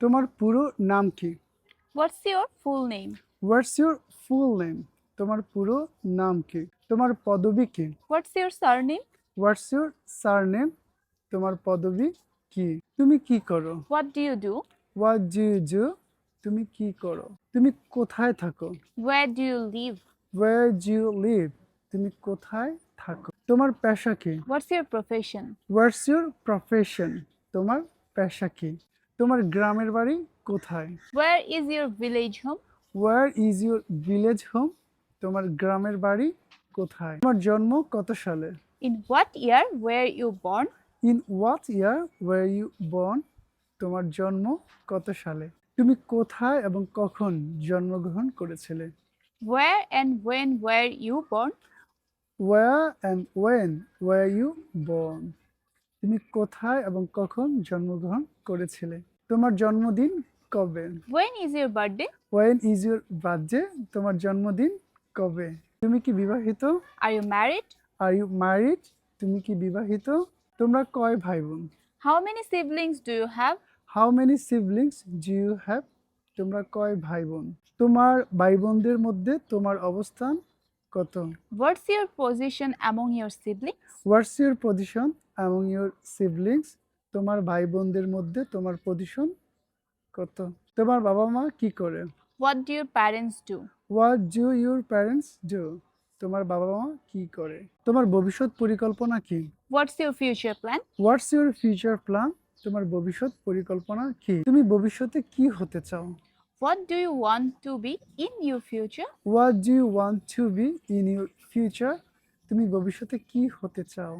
তোমার পুরো নাম কি? What's your full name what's your full name তোমার পুরো নাম কি? তোমার পদবী কি? What's your surname? What's your surname তোমার পদবী কি? তুমি কি করো? What do you do? What do you do তুমি কি করো? তুমি কোথায় থাকো? Where do you live? Where do you live তুমি কোথায় থাকো? তোমার পেশা কি? What's your profession? What's your profession তোমার পেশা কি? তোমার গ্রামের বাড়ি কোথায়? Where is your village home? Where is your village home তোমার গ্রামের বাড়ি কোথায়? তোমার জন্ম কত সালে? In what year were you born? In what year were you born তোমার জন্ম কত সালে? তুমি কোথায় এবং কখন জন্মগ্রহণ করেছিলে? Where and when were you born? Where and when were you born তুমি কোথায় এবং কখন জন্মগ্রহণ করেছিলে? তোমার জন্মদিন কবে? When is your birthday? When is your birthday তোমার জন্মদিন কবে? তুমি কি বিবাহিত? Are you married? Are you married তুমি কি বিবাহিত? তোমরা কয় ভাই বোন How many siblings do you have? How many siblings do you have তোমরা কয় ভাই বোন তোমার ভাই বোনদের মধ্যে তোমার অবস্থান কত? What's your position among your siblings? What's your position among your siblings তোমার ভাই বোনদের মধ্যে তোমার পজিশন কত? তোমার বাবা মা কি করে? What do your parents do? What do your parents do তোমার বাবা মা কি করে? তোমার ভবিষ্যৎ পরিকল্পনা কি? What's your future plan? What's your future plan তোমার ভবিষ্যৎ পরিকল্পনা কি? তুমি ভবিষ্যতে কি হতে চাও? What do you want to be in your future? What do you want to be in your future তুমি ভবিষ্যতে কি হতে চাও